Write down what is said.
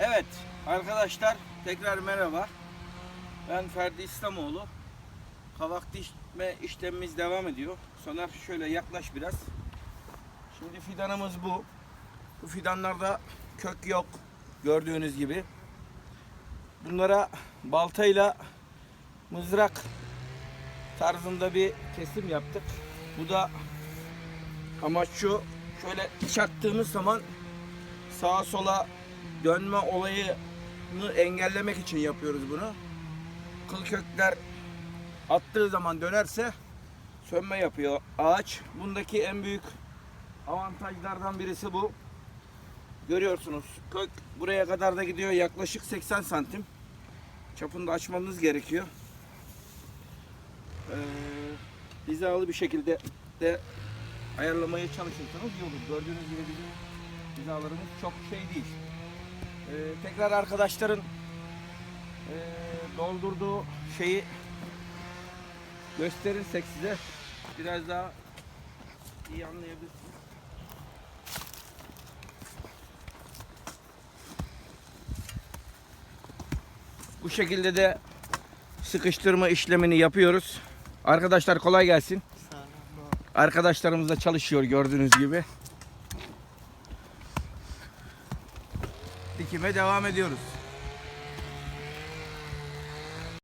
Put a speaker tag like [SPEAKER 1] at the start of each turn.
[SPEAKER 1] Evet arkadaşlar tekrar merhaba. Ben Ferdi İslamoğlu. Kavak dikme işlemimiz devam ediyor. Soner şöyle yaklaş biraz. Şimdi fidanımız bu. Bu fidanlarda kök yok. Gördüğünüz gibi. Bunlara baltayla mızrak tarzında bir kesim yaptık. Bu da amaç şu. Şöyle çaktığımız zaman sağa sola dönme olayını engellemek için yapıyoruz bunu. Kıl kökler attığı zaman dönerse sönme yapıyor ağaç. Bundaki en büyük avantajlardan birisi bu. Görüyorsunuz kök buraya kadar da gidiyor yaklaşık 80 santim. Çapını da açmamız gerekiyor. Ee, hizalı bir şekilde de ayarlamaya çalışırsanız iyi olur. Gördüğünüz gibi bizim hizalarımız çok şey değil. Ee, tekrar arkadaşların ee, doldurduğu şeyi gösterirsek size biraz daha iyi anlayabilirsiniz. Bu şekilde de sıkıştırma işlemini yapıyoruz. Arkadaşlar kolay gelsin. Arkadaşlarımız da çalışıyor gördüğünüz gibi. Dikime devam ediyoruz.